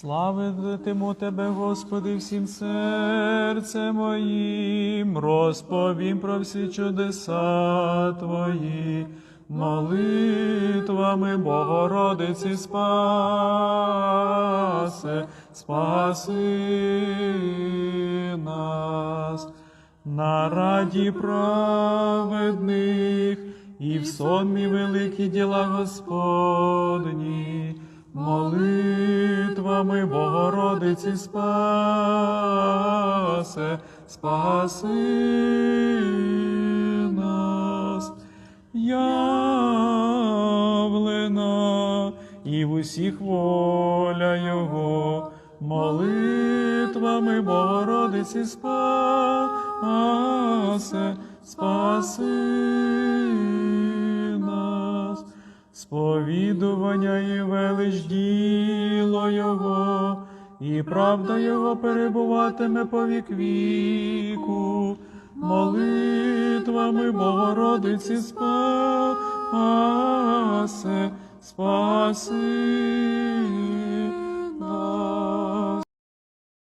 Славитиму Тебе, Господи, всім серцем моїм, розповім про всі чудеса Твої, молитвами Богородиці спасе, спаси нас. На раді праведних і в сонмі великі діла Господні, молитвами Богородиці спасе, спаси нас, явлена і в усіх воля Його, молитвами Богородиці спасе, сповідування і велич діло Його, і правда Його перебуватиме по вік віку, молитвами Богородиці спасе, спаси